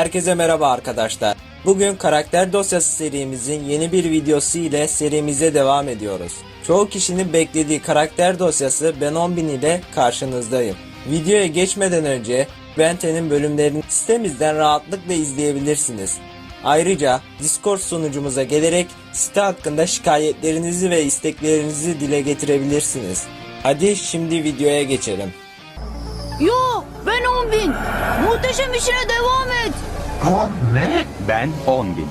Herkese merhaba arkadaşlar. Bugün karakter dosyası serimizin yeni bir videosu ile serimize devam ediyoruz. Çoğu kişinin beklediği karakter dosyası Ben 10.000 ile karşınızdayım. Videoya geçmeden önce Benten'in bölümlerini sitemizden rahatlıkla izleyebilirsiniz. Ayrıca Discord sunucumuza gelerek site hakkında şikayetlerinizi ve isteklerinizi dile getirebilirsiniz. Hadi şimdi videoya geçelim. Yo ben 10 bin. Muhteşem işine devam et. Ne? Ben 10 bin.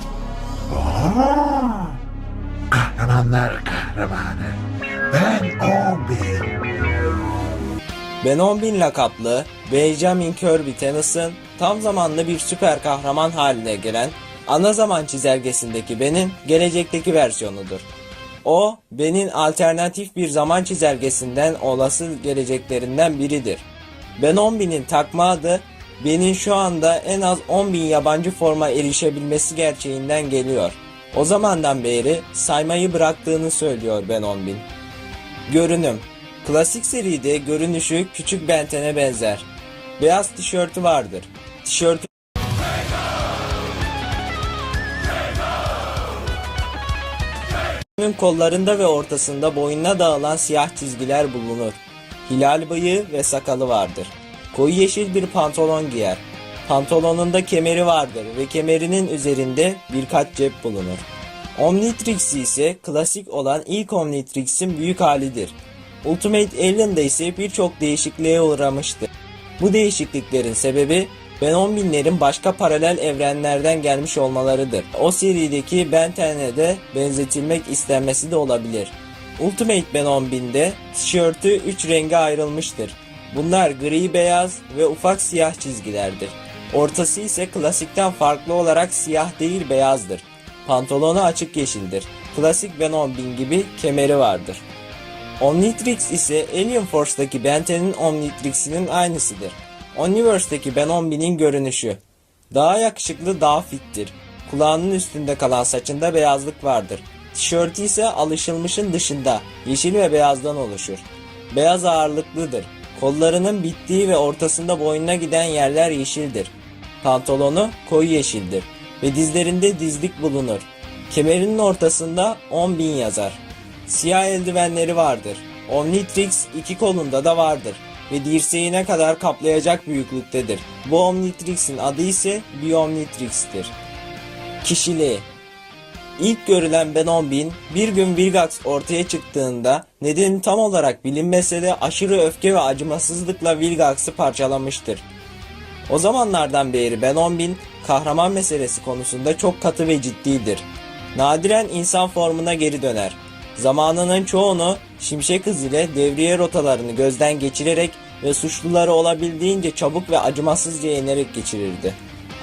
Kahramanlar kahramanı. Ben Obi. Ben 10.000 lakaplı Benjamin Kirby Tennyson tam zamanlı bir süper kahraman haline gelen ana zaman çizelgesindeki Ben'in gelecekteki versiyonudur. O, Ben'in alternatif bir zaman çizelgesinden olası geleceklerinden biridir. Ben 10.000'in takma adı Ben'in şu anda en az 10.000 yabancı forma erişebilmesi gerçeğinden geliyor. O zamandan beri saymayı bıraktığını söylüyor Ben 10.000. Görünüm Klasik seride görünüşü küçük Benten'e benzer. Beyaz tişörtü vardır. Tişörtün kollarında ve ortasında boynuna dağılan siyah çizgiler bulunur. Hilal bıyığı ve sakalı vardır. Koyu yeşil bir pantolon giyer. Pantolonunda kemeri vardır ve kemerinin üzerinde birkaç cep bulunur. Omnitrix ise klasik olan ilk Omnitrix'in büyük halidir. Ultimate Alien'da ise birçok değişikliğe uğramıştı. Bu değişikliklerin sebebi Ben 10.000'lerin başka paralel evrenlerden gelmiş olmalarıdır. O serideki Ben 10'e de benzetilmek istenmesi de olabilir. Ultimate Ben 10.000'de tişörtü 3 renge ayrılmıştır. Bunlar gri beyaz ve ufak siyah çizgilerdir. Ortası ise klasikten farklı olarak siyah değil beyazdır. Pantolonu açık yeşildir. Klasik Ben 10.000 gibi kemeri vardır. Omnitrix ise Alien Force'daki Ben 10'in Omnitrix'inin aynısıdır. Omniverse'deki Ben 10.000'in görünüşü. Daha yakışıklı, daha fittir. Kulağının üstünde kalan saçında beyazlık vardır. Tişörtü ise alışılmışın dışında, yeşil ve beyazdan oluşur. Beyaz ağırlıklıdır. Kollarının bittiği ve ortasında boynuna giden yerler yeşildir. Pantolonu koyu yeşildir ve dizlerinde dizlik bulunur. Kemerinin ortasında 10.000 yazar. Siyah eldivenleri vardır. Omnitrix iki kolunda da vardır ve dirseğine kadar kaplayacak büyüklüktedir. Bu Omnitrix'in adı ise Biomnitrix'tir. Kişiliği İlk görülen Ben 10.000 bir gün Vilgax ortaya çıktığında nedeni tam olarak bilinmese de aşırı öfke ve acımasızlıkla Vilgax'ı parçalamıştır. O zamanlardan beri Ben 10.000 kahraman meselesi konusunda çok katı ve ciddidir. Nadiren insan formuna geri döner. Zamanının çoğunu Şimşek Hız ile devriye rotalarını gözden geçirerek ve suçluları olabildiğince çabuk ve acımasızca yenerek geçirirdi.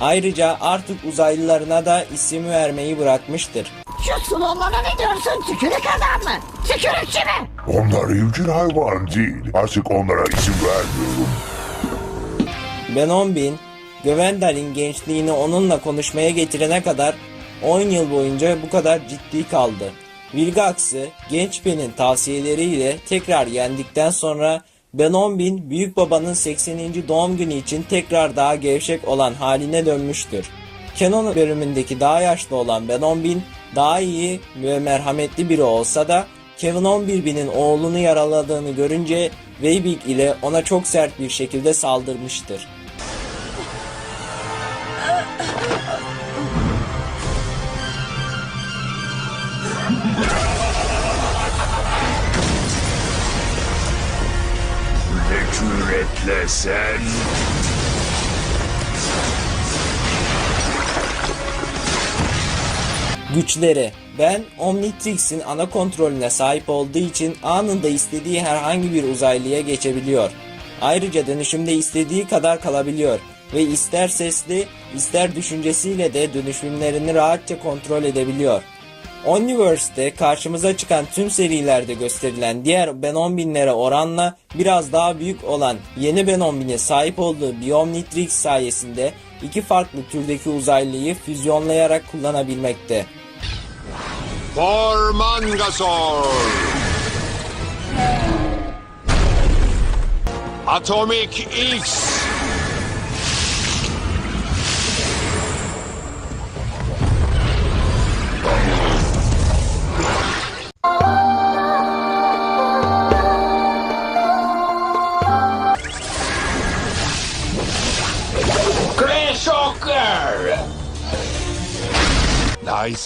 Ayrıca artık uzaylılarına da isim vermeyi bırakmıştır. Şu slowlara ne diyorsun? Tükürük adam mı? Tükürükçü mü? Onlar evcil hayvan değil. Artık onlara isim vermiyorum. Ben 10.000, Gwendolyn gençliğini onunla konuşmaya getirene kadar 10 yıl boyunca bu kadar ciddi kaldı. Vilgax'ı genç Ben'in tavsiyeleriyle tekrar yendikten sonra Ben 10.000 büyük babanın 80. doğum günü için tekrar daha gevşek olan haline dönmüştür. Canon bölümündeki daha yaşlı olan Ben 10.000 daha iyi ve merhametli biri olsa da Kevin 11.000'in oğlunu yaraladığını görünce Weibig ile ona çok sert bir şekilde saldırmıştır. Ne cüretle sen? Güçleri Ben Omnitrix'in ana kontrolüne sahip olduğu için anında istediği herhangi bir uzaylıya geçebiliyor. Ayrıca dönüşümde istediği kadar kalabiliyor ve ister sesli ister düşüncesiyle de dönüşümlerini rahatça kontrol edebiliyor. Omniverse'de karşımıza çıkan tüm serilerde gösterilen diğer Ben 10.000'lere oranla biraz daha büyük olan yeni Ben 10.000'e sahip olduğu Biomnitrix sayesinde iki farklı türdeki uzaylıyı füzyonlayarak kullanabilmekte. Formangasor. Atomic X.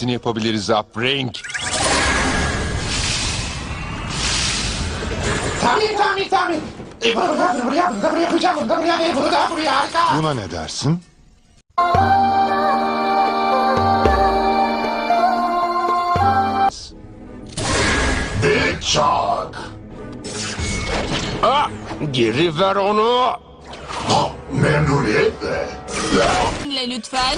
iyisini yapabiliriz Upring. Tabii tabii tabii. E, bunu da buraya, bunu da buraya yapacağım, bunu da buraya, e, bunu da buraya harika. Buna ne dersin? Big Shark. Ah, geri ver onu. Memnuniyetle. Dinle lütfen.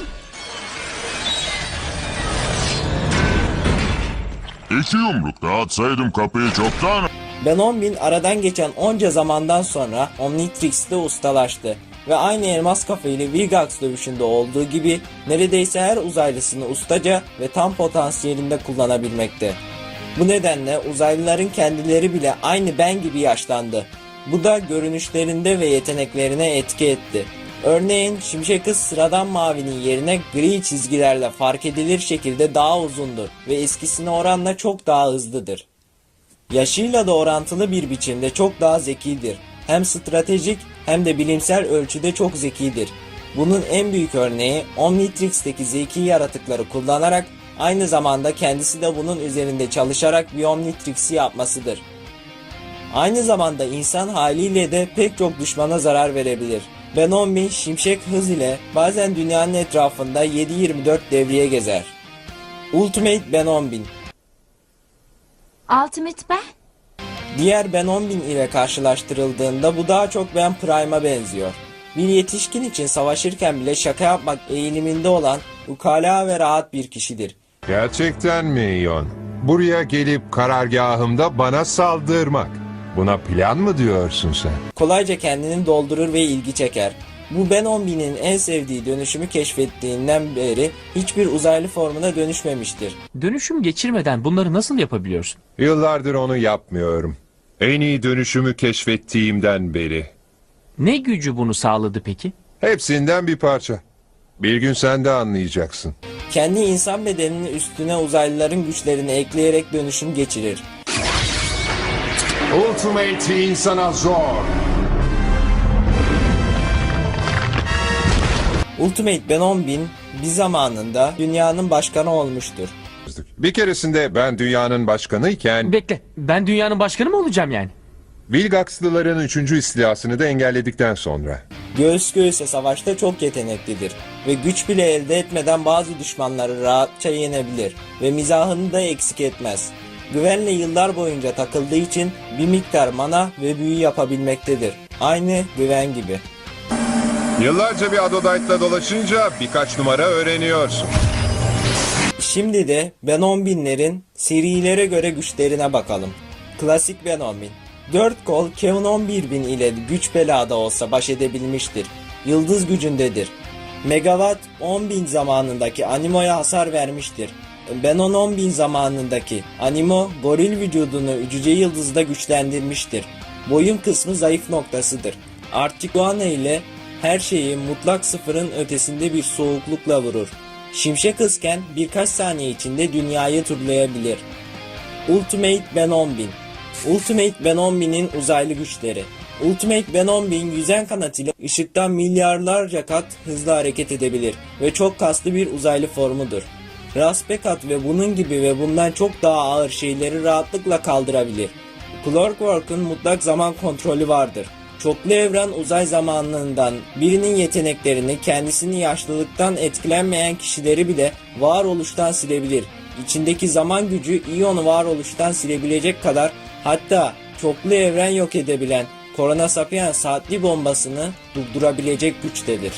İki yumruk daha atsaydım kapıyı çoktan... Ben 10.000 aradan geçen onca zamandan sonra Omnitrix'te ustalaştı ve aynı elmas kafa ile Vilgax dövüşünde olduğu gibi neredeyse her uzaylısını ustaca ve tam potansiyelinde kullanabilmekte. Bu nedenle uzaylıların kendileri bile aynı ben gibi yaşlandı. Bu da görünüşlerinde ve yeteneklerine etki etti. Örneğin Şimşek Kız sıradan mavinin yerine gri çizgilerle fark edilir şekilde daha uzundur ve eskisine oranla çok daha hızlıdır. Yaşıyla da orantılı bir biçimde çok daha zekidir. Hem stratejik hem de bilimsel ölçüde çok zekidir. Bunun en büyük örneği Omnitrix'teki zeki yaratıkları kullanarak aynı zamanda kendisi de bunun üzerinde çalışarak bir Omnitrix'i yapmasıdır. Aynı zamanda insan haliyle de pek çok düşmana zarar verebilir. Ben 10.000 şimşek hız ile bazen dünyanın etrafında 7-24 devriye gezer. Ultimate Ben 10.000 Ultimate ben. Diğer Ben 10.000 ile karşılaştırıldığında bu daha çok Ben Prime'a benziyor. Bir yetişkin için savaşırken bile şaka yapmak eğiliminde olan ukala ve rahat bir kişidir. Gerçekten mi Ion? Buraya gelip karargahımda bana saldırmak. Buna plan mı diyorsun sen? Kolayca kendini doldurur ve ilgi çeker. Bu Ben 10.000'in en sevdiği dönüşümü keşfettiğinden beri hiçbir uzaylı formuna dönüşmemiştir. Dönüşüm geçirmeden bunları nasıl yapabiliyorsun? Yıllardır onu yapmıyorum. En iyi dönüşümü keşfettiğimden beri. Ne gücü bunu sağladı peki? Hepsinden bir parça. Bir gün sen de anlayacaksın. Kendi insan bedeninin üstüne uzaylıların güçlerini ekleyerek dönüşüm geçirir. Ultimate insana zor. Ultimate Ben 10.000 bir zamanında dünyanın başkanı olmuştur. Bir keresinde ben dünyanın başkanıyken Bekle, ben dünyanın başkanı mı olacağım yani? Vilgaxlıların 3. istilasını da engelledikten sonra. Göğüs göğüse savaşta çok yeteneklidir ve güç bile elde etmeden bazı düşmanları rahatça yenebilir ve mizahını da eksik etmez. Güvenle yıllar boyunca takıldığı için bir miktar mana ve büyü yapabilmektedir. Aynı güven gibi. Yıllarca bir Adodite'la dolaşınca birkaç numara öğreniyorsun. Şimdi de Ben 10.000'lerin serilere göre güçlerine bakalım. Klasik Ben 10.000. 4 kol Kevin 11.000 ile güç belada olsa baş edebilmiştir. Yıldız gücündedir. Megawatt 10.000 zamanındaki Animo'ya hasar vermiştir. Ben 10.000 zamanındaki Animo goril vücudunu Cüce Yıldız'da güçlendirmiştir. Boyun kısmı zayıf noktasıdır. Artikuana ile her şeyi mutlak sıfırın ötesinde bir soğuklukla vurur. Şimşek hızken birkaç saniye içinde dünyayı turlayabilir. Ultimate Ben 10.000 Ultimate Ben 10.000'in uzaylı güçleri Ultimate Ben 10.000 yüzen kanat ile ışıktan milyarlarca kat hızlı hareket edebilir ve çok kaslı bir uzaylı formudur. Raspekat ve bunun gibi ve bundan çok daha ağır şeyleri rahatlıkla kaldırabilir. Clockwork'un mutlak zaman kontrolü vardır. Çoklu evren uzay zamanından birinin yeteneklerini kendisini yaşlılıktan etkilenmeyen kişileri bile varoluştan silebilir. İçindeki zaman gücü İyon'u varoluştan silebilecek kadar hatta çoklu evren yok edebilen Korona Sapien saatli bombasını durdurabilecek güçtedir.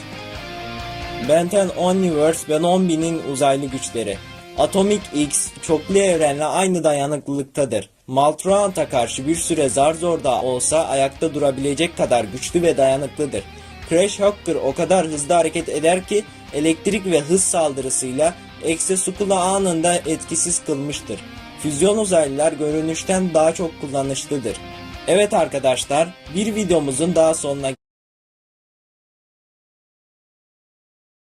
Benten Omniverse ve 10.000'in uzaylı güçleri. Atomic X çoklu evrenle aynı dayanıklılıktadır. Maltruant'a karşı bir süre zar zor da olsa ayakta durabilecek kadar güçlü ve dayanıklıdır. Crash Hacker o kadar hızlı hareket eder ki elektrik ve hız saldırısıyla Exesukula anında etkisiz kılmıştır. Füzyon uzaylılar görünüşten daha çok kullanışlıdır. Evet arkadaşlar bir videomuzun daha sonuna